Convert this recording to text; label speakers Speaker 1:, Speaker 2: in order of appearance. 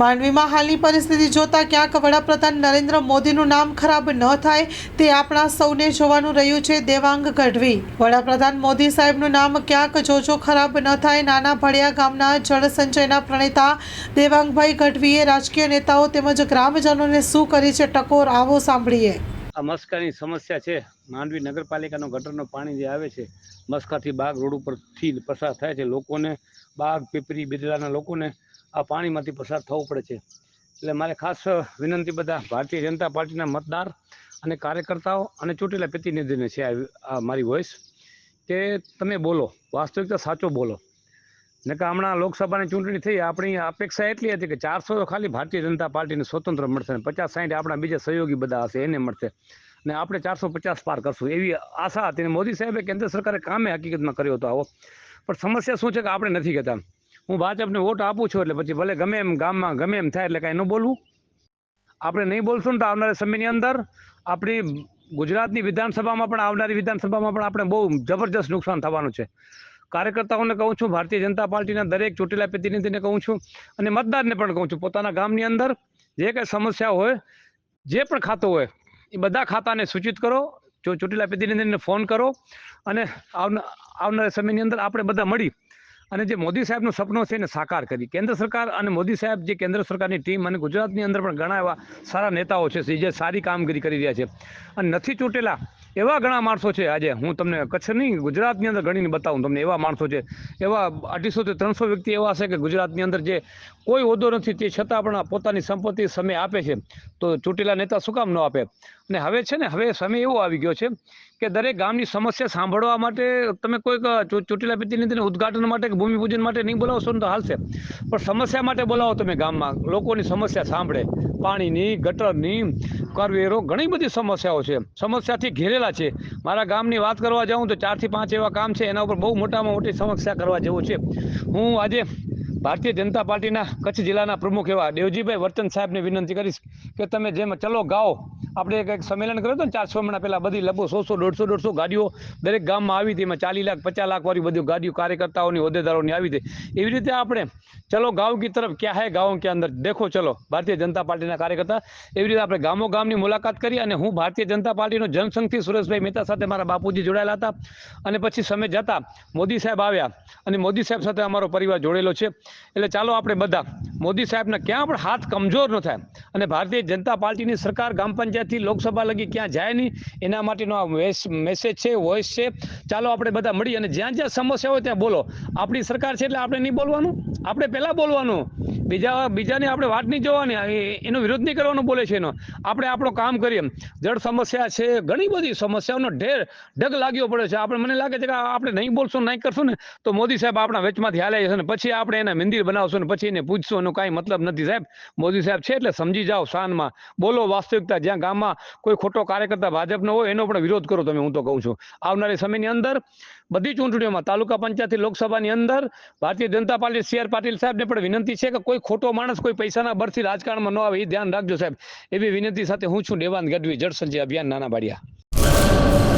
Speaker 1: માંડવીમાં હાલની પરિસ્થિતિ જોતા ક્યાંક વડાપ્રધાન નરેન્દ્ર મોદીનું નામ ખરાબ ન થાય તે આપણા સૌને જોવાનું રહ્યું છે દેવાંગ ગઢવી. વડાપ્રધાન મોદી સાહેબનું નામ ક્યાંક જોજો ખરાબ ન થાય નાના ભળિયા ગામના જળ સંચયના પ્રણેતા દેવાંગભાઈ ગઢવીએ રાજકીય નેતાઓ તેમજ ગ્રામજનોને શું કરી છે ટકોર આવો સાંભળીએ.
Speaker 2: આ મસ્કાની સમસ્યા છે. માંડવી નગરપાલિકાનો ગટરનો પાણી જે આવે છે, મસ્કાથી બાગ રોડ ઉપરથી પસાર થાય છે. લોકોને બાગ, પીપરી બિદલાના લોકોને આ પાણીમાંથી પસાર થવું પડે છે. એટલે મારે ખાસ વિનંતી બધા ભારતીય જનતા પાર્ટીના મતદાર અને કાર્યકર્તાઓ અને ચૂંટેલા પ્રતિનિધિને છે આ મારી વોઇસ કે તમે બોલો વાસ્તવિકતા સાચો બોલો. નકા હમણાં લોકસભાની ચૂંટણી થઈ, આપણી અપેક્ષા એટલી હતી કે ચારસો ખાલી ભારતીય જનતા પાર્ટીને સ્વતંત્ર મળશે અને પચાસ સાઠ આપણા બીજા સહયોગી બધા હશે, એને મળશે. ને આપણે ચારસો પચાસ પાર કરશું. એવી આશા હતી ને મોદી સાહેબે કેન્દ્ર સરકારે કામે હકીકતમાં કર્યો હતો આવો. પણ સમસ્યા શું છે કે આપણે નથી કહેતા. હું ભાજપને વોટ આપું છું એટલે પછી ભલે ગમે એમ ગામમાં ગમે એમ થાય એટલે કાંઈ ન બોલવું આપણે નહીં બોલશું ને તો આવનારા સમયની અંદર આપણી ગુજરાતની વિધાનસભામાં પણ, આવનારી વિધાનસભામાં પણ આપણે બહુ જબરજસ્ત નુકસાન થવાનું છે. કાર્યકર્તાઓને કહું છું, ભારતીય જનતા પાર્ટીના દરેક ચૂંટેલા પ્રતિનિધિને કહું છું અને મતદારને પણ કહું છું, પોતાના ગામની અંદર જે કંઈ સમસ્યા હોય, જે પણ ખાતું હોય, એ બધા ખાતાને સૂચિત કરો જો ચૂંટેલા પ્રતિનિધિને ફોન કરો અને આવનારા સમયની અંદર આપણે બધા મળી અને જે મોદી સાહેબનું સપનું છે એને સાકાર કરી. કેન્દ્ર સરકાર અને મોદી સાહેબ જે કેન્દ્ર સરકારની ટીમ અને ગુજરાતની અંદર પણ ઘણા એવા સારા નેતાઓ છે જે સારી કામગીરી કરી રહ્યા છે. અને નથી ચૂંટેલા એવા ઘણા માણસો છે આજે. હું તમને કચ્છની ગુજરાતની અંદર ગણીને બતાવું, તમને એવા માણસો છે. એવા અઢીસોથી ત્રણસો વ્યક્તિ એવા છે કે ગુજરાતની અંદર જે કોઈ હોદ્દો નથી, તે છતાં પણ પોતાની સંપત્તિ સમય આપે છે. તો ચૂંટેલા નેતા શું કામ ન આપે? અને હવે છે ને, હવે સમય એવો આવી ગયો છે કે દરેક ગામની સમસ્યા સાંભળવા માટે તમે કોઈક ચૂંટેલા પ્રતિનિધિને ઉદ્ઘાટન માટે કે ભૂમિપૂજન માટે નહીં બોલાવશો ને તો હાલશે. પણ સમસ્યા માટે બોલાવો તમે ગામમાં. લોકોની સમસ્યા સાંભળે. પાણીની, ગટરની કરવેરો ઘણી બધી સમસ્યાઓ છે. સમસ્યાથી ઘેરેલા છે. મારા ગામની વાત કરવા જાઉં તો ચારથી પાંચ એવા કામ છે, એના ઉપર બહુ મોટામાં મોટી સમસ્યા કરવા જેવું છે. હું આજે ભારતીય જનતા પાર્ટીના કચ્છ જિલ્લાના પ્રમુખ એવા દેવજીભાઈ વર્તન સાહેબને વિનંતી કરીશ કે તમે જેમ ચલો ગાઓ આપણે કંઈક સંમેલન કર્યું હતું ને, ચાર છ મહિના પહેલાં બધી લગભગ સો સો દોઢસો દોઢસો ગાડીઓ દરેક ગામમાં આવી હતી. એમાં ચાલીસ લાખ, પચાસ લાખ વાળી બધી ગાડીઓ, કાર્યકર્તાઓની, હોદ્દેદારોની આવી હતી. એવી રીતે આપણે, ચલો ગાંવ કી તરફ ક્યાં હે, ગાંવ કે અંદર? દેખો ચલો, ભારતીય જનતા પાર્ટીના કાર્યકર્તા. એવી રીતે આપણે ગામો ગામની મુલાકાત કરી અને હું ભારતીય જનતા પાર્ટીનો જનસંઘથી સુરેશભાઈ મહેતા સાથે મારા બાપુજી જોડાયેલા હતા. અને પછી સમય જતા મોદી સાહેબ આવ્યા. અને મોદી સાહેબ સાથે અમારો પરિવાર જોડેલો છે. એટલે ચાલો આપણે બધા, મોદી સાહેબના ક્યાં પણ હાથ કમજોર ન થાય. અને ભારતીય જનતા પાર્ટીની સરકાર ગ્રામ પંચાયતથી લોકસભા લગી ક્યાં જાય નહીં, એના માટેનો આ મેસેજ છે વોઇસ છે. ચાલો આપણે બધા મળી અને જ્યાં જ્યાં સમસ્યા હોય ત્યાં બોલો. આપણી સરકાર છે એટલે આપણે નહીં બોલવાનું? આપણે પહેલાં બોલવાનું. બીજા બીજાની આપણે વાત નહીં જોવાની એનો વિરોધ નહીં કરવાનો બોલે છે એનો. આપણે આપણો કામ કરીએ. જળ સમસ્યા છે, ઘણી બધી સમસ્યાઓનો ઢેર ઢગ લાગ્યો પડે છે. આપણે મને લાગે છે કે આપણે નહીં બોલશું નહીં કરશું ને, તો મોદી સાહેબ આપણા વેચમાંથી હાલે છે ને, પછી આપણે એને મંદિર બનાવશું ને, પછી એને પૂછશું, એનો કાંઈ મતલબ નથી. સાહેબ, મોદી સાહેબ છે એટલે સમજી જાઓ શાનમાં. બોલો વાસ્તવિકતા, જ્યાં ગામમાં કોઈ ખોટો કાર્યકર્તા ભાજપનો હોય, એનો પણ વિરોધ કરો તમે, હું તો કહું છું. આવનારી સમયની અંદર બધી ચૂંટણીઓમાં, તાલુકા પંચાયતથી લોકસભાની અંદર Bharatiya Janata party, C R Patil સાહેબને પણ વિનંતી છે કે કોઈ કોઈ ખોટો માણસ કોઈ પૈસાના બરથી રાજકારણમાં ન આવે, એ ધ્યાન રાખજો સાહેબ. એવી વિનંતી સાથે હું છું દેવાન ગઢવી જળ સંજય અભિયાન નાના બાડિયા.